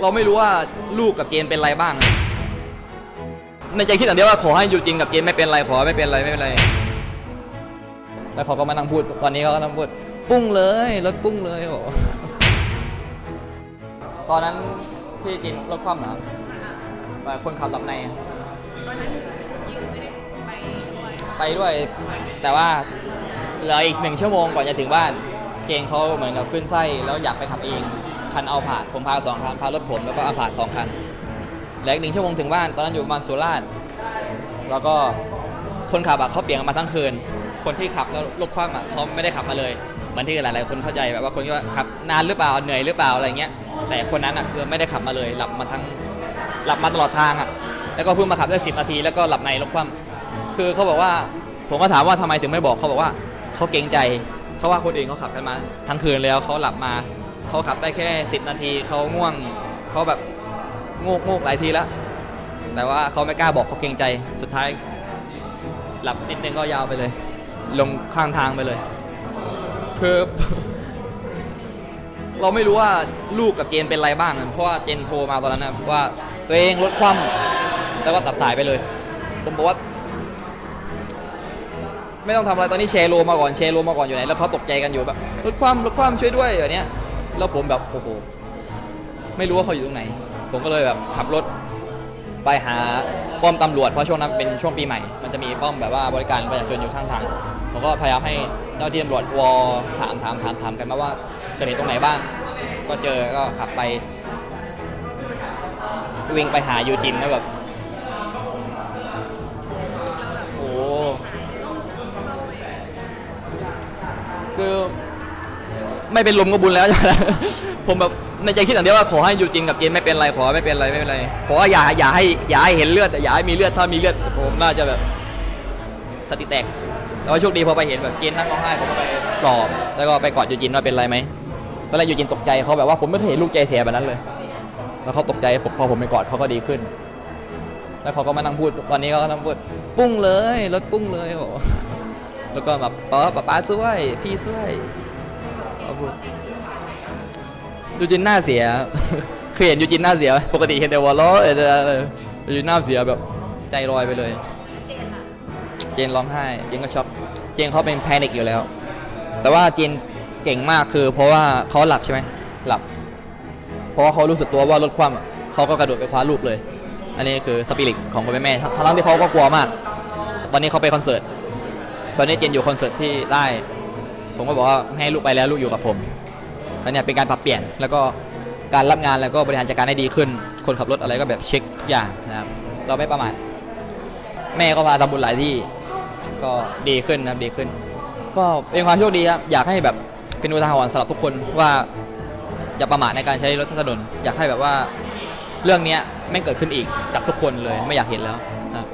เราไม่รู้ว่าลูกกับเจนเป็นอะไรบ้าง ในใจคิดอย่างเดียวว่าขอให้ยูจินกับเจนไม่เป็นไรขอไม่เป็นไรไม่เป็นไรแล้วเขาก็มานั่งพูดตอนนี้เขาก็นั่งพูดปุ้งเลยรถปุ้งเลยบอกตอนนั้นที่เจนรถคว่ำเหรอแต่คนขับหลับในไปช่วยไปด้วย แต่ว่าเหลืออีกหนึ่งชั่วโมงก่อนจะถึงบ้าน เจงเขาเหมือนกับขึ้นไส้แล้วอยากไปขับเอง คันเอาผาดผมพาสองคันพารถผมแล้วก็เอาผาดสองคันเหลืออีกหนึ่งชั่วโมงถึงบ้านตอนนั้นอยู่ประมาณสุราษฎร์แล้วก็คนขับอะเขาเปลี่ยนกันมาทั้งคืน คนที่ขับแล้วรถคว่ำอะเขาไม่ได้ขับมาเลยเหมือนที่หลายๆคนเข้าใจแบบว่าคนที่ว่าขับนานหรือเปล่าเหนื่อยหรือเปล่าอะไรเงี้ย แต่คนนั้นอะคือไม่ได้ขับมาเลย หลับมาทั้งหลับมาตลอดทางอะแล้วก็เพิ่งมาขับได้สิบนาทีแล้วก็หลับในรถคว่ำคือเขาบอกว่าผมก็ถามว่าทำไมถึงไม่บอกเขาบอกว่าเขาเกรงใจ เพราะว่าคนอื่นเขาขับกันมาทั้งคืนแล้วเขาหลับมา เขาขับได้แค่ 10 นาทีเขาง่วงเขาแบบงูกงูกหลายทีแล้ว แต่ว่าเขาไม่กล้าบอกเขาเกรงใจสุดท้าย หลับนิดนึงก็ยาวไปเลย ลงข้างทางไปเลย คือ เราไม่รู้ว่าลูกกับเจนเป็นอะไรบ้าง เพราะว่าเจนโทรมาตอนนั้นนะว่าตัวเองรถคว่ำแล้วก็ตัดสายไปเลย ผมบอกว่า ไม่ต้องทำอะไรตอนนี้แชร์โลมาก่อนแชร์โลมาก่อนอยู่ไหนแล้วเขาตกใจกันอยู่แบบรถคว่ำรถคว่ำช่วยด้วยอย่างเนี้ย แล้วผมแบบโอ้โหไม่รู้ว่าเขาอยู่ตรงไหน ผมก็เลยแบบขับรถไปหาป้อมตำรวจเพราะช่วงนั้นเป็นช่วงปีใหม่ มันจะมีป้อมแบบว่าบริการประชาชนอยู่ข้างทางผมก็พยายามให้เจ้าที่ตำรวจวอถามถามถามถามกันมาว่าจะเห็นตรงไหนบ้าง ก็เจอก็ขับไป วิ่งไปหายูจินแล้วแบบโอ้คือ ไม่เป็นลมก็บุญแล้ว ผมแบบในใจคิดอย่างเดียวว่าขอให้ยูจินกับเจนไม่เป็นไรขอไม่เป็นไรไม่เป็นไรขอว่าอย่าอย่าให้อย่าให้เห็นเลือดอย่าให้มีเลือดถ้ามีเลือดผมน่าจะแบบสติแตกแต่ว่าโชคดีพอไปเห็นแบบเจนนั่งร้องไห้ผมก็ไปปลอบแล้วก็ไปกอดยูจินว่าเป็นไรไหมตอนแรกยูจินตกใจเขาแบบว่าผมไม่เคยเห็นลูกใจเสียแบบนั้นเลย แล้วเขาตกใจผมพอผมไปกอดเขาก็ดีขึ้น แล้วเขาก็มานั่งพูดตอนนี้เขาก็นั่งพูดปุ้งเลยรถปุ้งเลยบอกแล้วก็แบบป๊าป๊าป๊าช่วยพี่ช่วย พูดยูจินหน้าเสีย เคยเห็นยูจินหน้าเสียไหมปกติเห็นแต่หัวล้อเออยูจินหน้าเสียแบบใจลอยไปเลย เจนอะเจนร้องไห้ เจนก็ช็อกเจนเขาเป็นแพนิคอยู่แล้ว แต่ว่าเจนเก่งมากคือ เพราะว่าเขาหลับใช่ไหมหลับ เพราะว่าเขารู้สึกตัวว่ารถคว่ำอะเขาก็กระโดดไปคว้าลูกเลย อันนี้คือสปิริตของคนเป็นแม่ทั้งทั้งที่เขาก็กลัวมาก ตอนนี้เขาไปคอนเสิร์ต ตอนนี้เจนอยู่คอนเสิร์ตที่ได้ ผมก็บอกว่าให้ลูกไปแล้วลูกอยู่กับผมตอนนี้เป็นการปรับเปลี่ยนแล้วก็การรับงานแล้วก็บริหารจัดการให้ดีขึ้น คนขับรถอะไรก็แบบเช็คทุกอย่างนะครับเราไม่ประมาทแม่ก็พาทำบุญหลายที่ก็ดีขึ้นนะครับดีขึ้น ก็เป็นความโชคดีครับอยากให้แบบเป็นอุทาหรณ์สำหรับทุกคนว่าอย่าประมาทในการใช้รถถนน อยากให้แบบว่าเรื่องนี้ไม่เกิดขึ้นอีกกับทุกคนเลยไม่อยากเห็นแล้วครับ